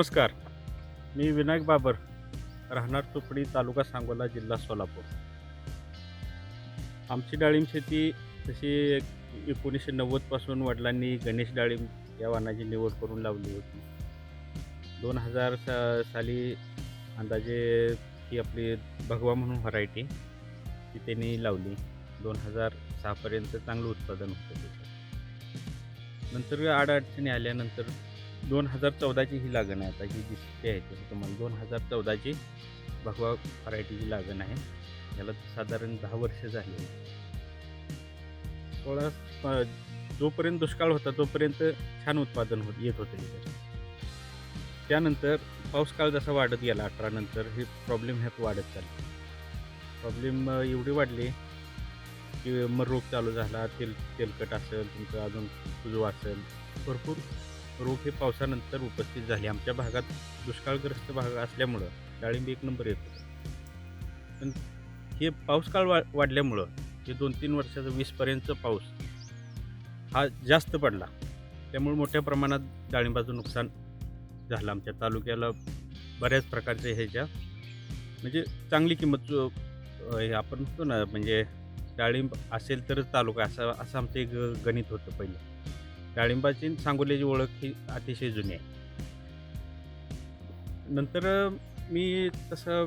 नमस्कार. मी विनायक बाबर राहणार चोपडी तालुका सांगोला जिल्हा सोलापूर. आमची डाळिंब शेती तशी एकोणीसशे नव्वदपासून वडिलांनी गणेश डाळिंब या वाणाची निवड करून लावली होती. दोन हजार सा साली अंदाजे ही आपली भगवा म्हणून व्हरायटी ती त्यांनी लावली. दोन हजार सहापर्यंत चांगलं उत्पादन होतं त्याचं. नंतर अडचणी आल्यानंतर दोन हजार चौदाची ही लागण आहे. आता जी दिसते आहे ती तुम्हाला दोन हजार चौदाची भगवा व्हरायटीची लागण आहे. याला साधारण दहा वर्ष झाली थोडा जोपर्यंत दुष्काळ होता तोपर्यंत छान उत्पादन होत येत होते त्यानंतर पाऊस काळ जसा वाढत गेला अठरा नंतर हे प्रॉब्लेम ह्यात वाढत चालले. प्रॉब्लेम एवढी वाढली की मग रोग चालू झाला तेल तेलकट असेल तुमचं अजून कुजू असेल भरपूर रोग हे पावसानंतर उपस्थित झाले. आमच्या भागात दुष्काळग्रस्त भाग असल्यामुळं डाळिंब एक नंबर येतो. पण हे पाऊसकाळ वा वाढल्यामुळं हे दोन तीन वर्षाचा वीसपर्यंतचा पाऊस हा जास्त पडला. त्यामुळे मोठ्या प्रमाणात डाळिंबाचं नुकसान झालं. आमच्या तालुक्याला बऱ्याच प्रकारच्या ह्याच्या म्हणजे चांगली किंमत जो, हे आपण म्हणतो ना म्हणजे डाळिंब असेल तरच तालुका असं असं आमचं एक गणित होतं पहिलं. डाळिंबाची सांगोल्याची ओळख ही अतिशय जुनी आहे. नंतर मी तसं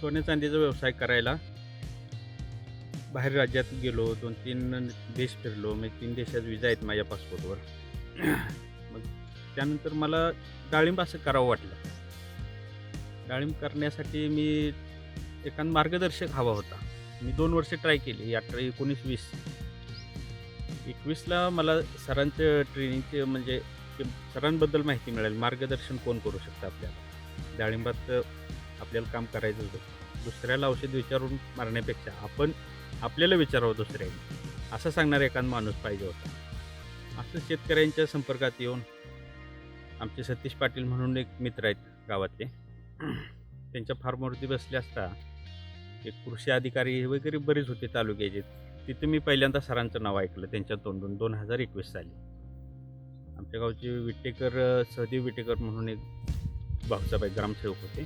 सोने चांदीचा व्यवसाय करायला बाहेर राज्यात गेलो दोन तीन देश फिरलो म्हणजे तीन देशात विजा आहेत माझ्या पासपोर्टवर. मग त्यानंतर मला डाळिंब असं करावं वाटलं. डाळिंब करण्यासाठी मी एखादा मार्गदर्शक हवा होता. मी दोन वर्ष ट्राय केली अठरा एकोणीस वीस. एकवीसला मला सरांचं ट्रेनिंगचे म्हणजे ते सरांबद्दल माहिती मिळेल. मार्गदर्शन कोण करू शकतं आपल्याला? डाळिंबात आपल्याला काम करायचं होतं. दुसऱ्याला औषध विचारून मारण्यापेक्षा आपण आपल्याला विचारावं दुसऱ्याने. असं सांगणारा एखाद माणूस पाहिजे होता. असं शेतकऱ्यांच्या संपर्कात येऊन आमचे सतीश पाटील म्हणून एक मित्र आहेत गावातले. त्यांच्या फार्मवरती बसले असता एक कृषी अधिकारी वगैरे बरेच होते तालुक्याचे. तिथे मी पहिल्यांदा सरांचं नाव ऐकलं त्यांच्या तोंडून. दोन हजार एकवीस साली. आमच्या गावचे विटेकर सहदेव विटेकर म्हणून एक भाऊसाहेब ग्रामसेवक होते.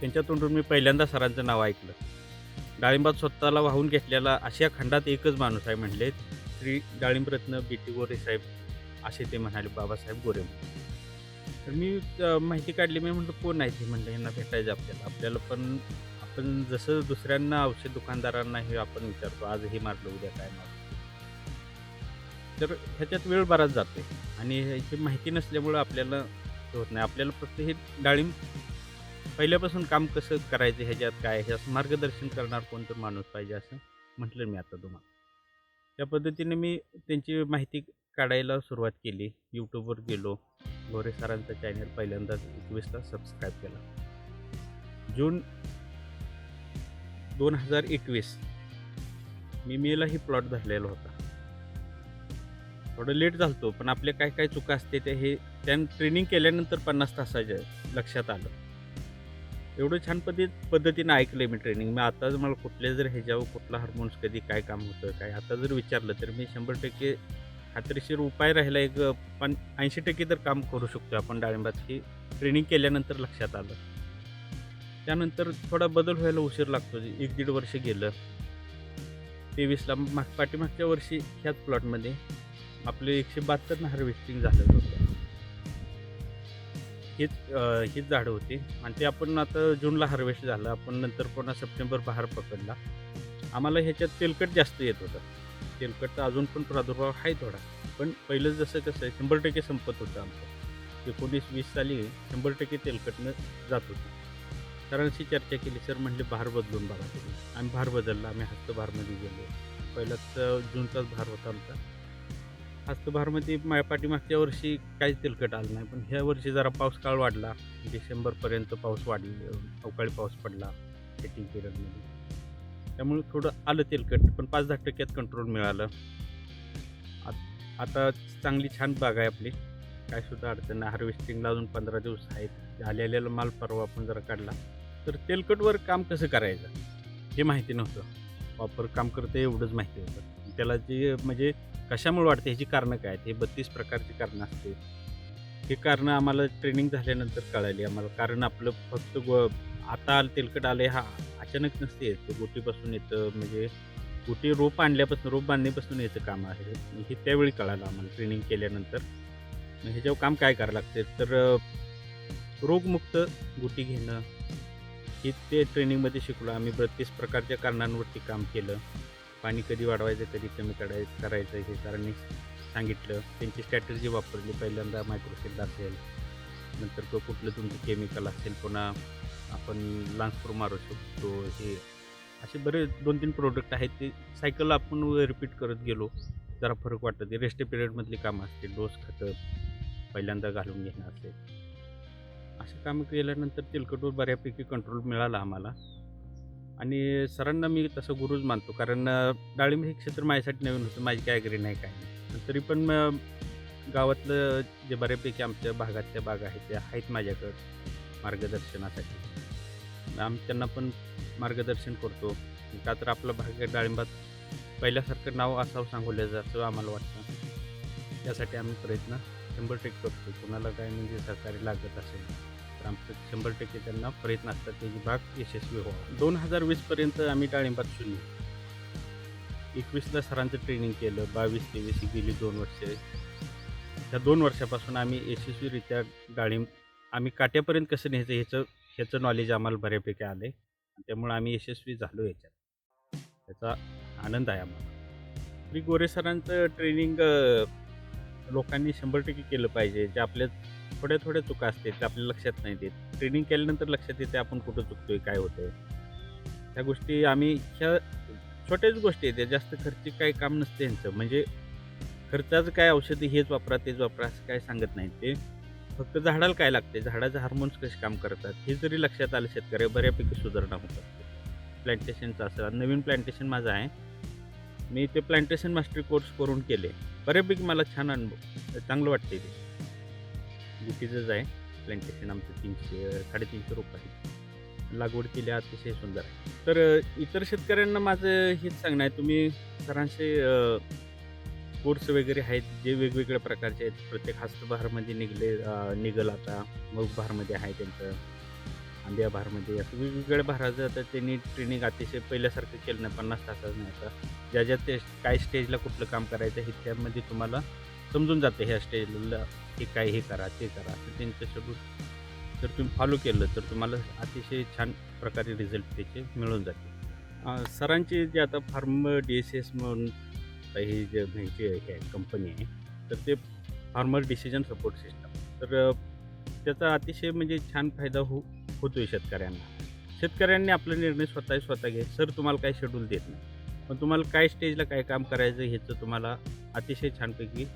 त्यांच्या तोंडून मी पहिल्यांदा सरांचं नाव ऐकलं. डाळिंबात स्वतःला वाहून घेतलेला अशा खंडात एकच माणूस आहे म्हणले श्री डाळिंबरत्न बी टी गोरे साहेब असे ते म्हणाले बाबासाहेब गोरे तर मी माहिती काढली मी म्हटलं कोण आहे ते? म्हणलं यांना भेटायचं आपल्याला. आपल्याला पण आपण जसं दुसऱ्यांना औषध दुकानदारांना हे आपण विचारतो आज हे मारलं उद्या काय मारलं? तर ह्याच्यात वेळ बराच जाते आणि ह्याची माहिती नसल्यामुळं आपल्याला हे होत नाही. आपल्याला फक्त हे डाळिंब पहिल्यापासून काम कसं करायचं ह्याच्यात काय हे असं मार्गदर्शन करणार कोणतं माणूस पाहिजे असं म्हटलं मी आता तुम्हाला. त्या पद्धतीने मी त्यांची माहिती काढायला सुरुवात केली. यूट्यूबवर गेलो. गोरे सरांचा चॅनल पहिल्यांदाच एकवीसला सबस्क्राईब केला. जून दोन हजार एकवीस. मी मेलाही प्लॉट धरलेला होता. थोडं लेट झालतो पण आपले काय काय चुका असते ते हे त्यानं ट्रेनिंग केल्यानंतर पन्नास तासाच्या लक्षात आलं. एवढं छान पद्धत पद्धतीनं ऐकलं मी ट्रेनिंग मी आता जर मला कुठल्या जर ह्याच्यावर कुठला हार्मोन्स कधी काय काम होतं काय आता जर विचारलं तर मी शंभर टक्के खात्रीशीर उपाय राहिला एक पण ऐंशी टक्के तर काम करू शकतो आपण डाळिंबात की ट्रेनिंग केल्यानंतर लक्षात आलं. त्यानंतर थोडा बदल व्हायला उशीर लागतो. एक दीड वर्ष गेलं. तेवीसला माग पाठीमागच्या वर्षी ह्याच प्लॉटमध्ये आपले एकशे बहात्तरनं हार्वेस्टिंग झालं होतं. हेच हेच हीच झाडं होती. आणि ते आपण आता जूनला हार्वेस्ट झालं. आपण नंतर पुन्हा सप्टेंबर बहार पकडला. आम्हाला ह्याच्यात तेलकट जास्त येत होतं. तेलकटचा अजून पण प्रादुर्भाव आहे थोडा. पण पहिलं जसं कसं आहे शंभर टक्के संपत होतं आमचं. एकोणीस वीस साली शंभर टक्के तेलकटनं जात होतं. सरांशी चर्चा केली सर म्हणले भार बदलून बघा. तुम्ही आम्ही भार बदलला आम्ही हस्तभारमध्ये गेलो. पहिलाच जूनचाच भार होता आमचा. हस्तभारमध्ये माझ्या पाठीमागच्या वर्षी काहीच तेलकट आलं नाही. पण ह्या वर्षी जरा पाऊस काळ वाढला. डिसेंबरपर्यंत पाऊस वाढले अवकाळी पाऊस पडला सेटिंग पिरियडमध्ये त्यामुळे थोडं आलं तेलकट पण पाच दहा टक्क्यात कंट्रोल मिळालं. आता चांगली छान बाग आहे आपली. काय सुद्धा अडचण नाही. हार्वेस्टिंगला अजून पंधरा दिवस आहेत. आलेला माल परवा आपण जरा काढला. तर तेलकटवर काम कसं करायचं? हे माहिती नव्हतं. वापर काम करते एवढंच माहिती होतं. त्याला जे म्हणजे कशामुळे वाढते ह्याची कारणं काय आहेत? हे बत्तीस प्रकारची कारणं असते. हे कारणं आम्हाला ट्रेनिंग झाल्यानंतर कळाली आम्हाला. कारण आपलं फक्त गो आता आलं तेलकट आलं हा अचानक नसते येतं. गोटीपासून येतं म्हणजे गोटी रोप आणल्यापासून रोप बांधण्यापासून याचं काम आहे. हे त्यावेळी कळालं आम्हाला ट्रेनिंग केल्यानंतर. मग ह्याच्यावर काम काय करावं लागते? तर रोगमुक्त गोटी घेणं की ते ट्रेनिंगमध्ये शिकलो. आम्ही बत्तीस प्रकारच्या कारणांवरती काम केलं. पाणी कधी वाढवायचं कधी कमी करायचं करायचं हे सरांनी सांगितलं. त्यांची स्ट्रॅटर्जी वापरली. पहिल्यांदा मायक्रोसेल असेल नंतर तो कुठलं तुमचं केमिकल असेल पुन्हा आपण लान्सप्रो मारू शकतो हे. असे बरेच दोन तीन प्रोडक्ट आहेत. ते सायकल आपण रिपीट करत गेलो. जरा फरक वाटतं. ते रेस्ट पिरियडमधली कामं असतील डोस खतं पहिल्यांदा घालून घेणं असेल. असे कामं केल्यानंतर तेलकटवर बऱ्यापैकी कंट्रोल मिळाला आम्हाला. आणि सरांना मी तसं गुरुज मानतो कारण डाळिंब हे क्षेत्र माझ्यासाठी नवीन होतं माझी काय ॲग्री नाही काय नाही. तरी पण गावातलं जे बऱ्यापैकी आमच्या भागातल्या बाग आहेत त्या आहेत माझ्याकडं मार्गदर्शनासाठी. आम्ही त्यांना पण मार्गदर्शन करतो. का तर आपला भाग डाळिंबात पहिल्यासारखं नाव असावं सांगवलं असं आम्हाला वाटतं. त्यासाठी आम्ही प्रयत्न शंभर टक्के करतो कुणाला काय म्हणजे सहकार्य लागत असेल तर आमचं शंभर टक्के त्यांना प्रयत्न असतात त्याची बाग यशस्वी व्हावं. दोन हजार वीसपर्यंत आम्ही डाळिंबात शून्य एकवीसला सरांचं ट्रेनिंग केलं बावीस तेवीस ही गेली दोन वर्षे. ह्या दोन वर्षापासून आम्ही यशस्वीरित्या डाळिंब आम्ही काट्यापर्यंत कसं न्यायचं ह्याचं ह्याचं नॉलेज आम्हाला बऱ्यापैकी आलं आहे त्यामुळे आम्ही यशस्वी झालो याच्यात. त्याचा आनंद आहे आम्हाला. श्री गोरे सरांचं ट्रेनिंग लोकांनी शंभर टक्के केलं पाहिजे जे आपल्या थोड्या थोड्या चुका असतील ते आपल्या लक्षात नाही देत. ट्रेनिंग केल्यानंतर लक्षात येते आपण कुठं चुकतोय काय होतंय. ह्या गोष्टी आम्ही ह्या छोट्याच गोष्टी आहेत जास्त खर्चिक काही काम नसते यांचं. म्हणजे खर्चाचं काय औषधी हेच वापरा तेच वापरा असं काय सांगत नाही ते. फक्त झाडाला काय लागते झाडाचे हार्मोन्स कसे काम करतात? हे जरी लक्षात आलं शेतकऱ्या बऱ्यापैकी सुधारणा होतात प्लॅन्टेशनचं असं नवीन प्लॅन्टेशन माझं आहे. मी ते प्लांटेशन मास्टरी कोर्स करून केले. बऱ्यापैकी मला छान अनुभव चांगलं वाटते ते. गुटीचंच आहे. प्लांटेशन आमचं तीनशे साडेतीनशे रुपये लागवड केली अतिशय सुंदर आहे. तर इतर शेतकऱ्यांना माझं हेच सांगणं आहे. तुम्ही सरांचे कोर्स वगैरे आहेत जे वेगवेगळ्या प्रकारचे आहेत. प्रत्येक हस्तभारमध्ये निघले निघल आता मग आहे त्यांचं. आंबिया भारमध्ये असं वेगवेगळ्या भाराचं आता त्यांनी ट्रेनिंग अतिशय पहिल्यासारखं केलं नाही पन्नास तासाचं नाही आता ज्या ज्या ते काय स्टेजला कुठलं काम करायचं हे त्यामध्ये तुम्हाला समजून जातं ह्या स्टेजला हे काय हे करा ते करा. असं त्यांचं जर तुम्ही फॉलो केलं तर तुम्हाला अतिशय छान प्रकारे रिझल्ट त्याचे मिळून जाते सरांचे जे आता फार्म डी एस एस म्हणून हे जे ह्यांची हे कंपनी आहे तर ते फार्मर डिसिजन सपोर्ट सिस्टम तर त्याचा अतिशय म्हणजे छान फायदा हो होतोय शेतकऱ्यांना. शेतकऱ्यांनी आपला निर्णय स्वतः स्वतः घे सर तुम्हाला काय शेड्यूल देत नाही. पण तुम्हाला काय स्टेजला काय काम करायचं ह्याचं तुम्हाला अतिशय छानपैकी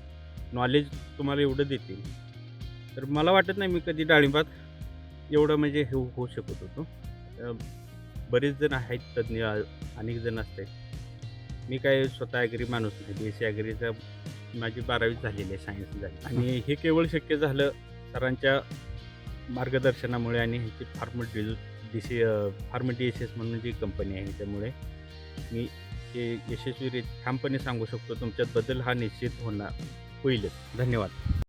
नॉलेज तुम्हाला एवढं देतील. तर मला वाटत नाही मी कधी डाळिंबात एवढं म्हणजे हे होऊ शकत होतो. बरेच जण आहेत तज्ज्ञ अनेक जण असते. मी काय स्वतः ॲग्री माणूस नाही. बी एस सी ॲग्रीचा माझी बारावी झालेली आहे सायन्स झाली. आणि हे केवळ शक्य झालं सरांच्या मार्गदर्शनामुळे आणि ह्याची pharm D D C pharm D S S म्हणून जी कंपनी आहे त्यामुळे मी हे यशस्वी ठामपणे सांगू शकतो. तुमच्यात बदल हा निश्चित होणार होईलच. धन्यवाद.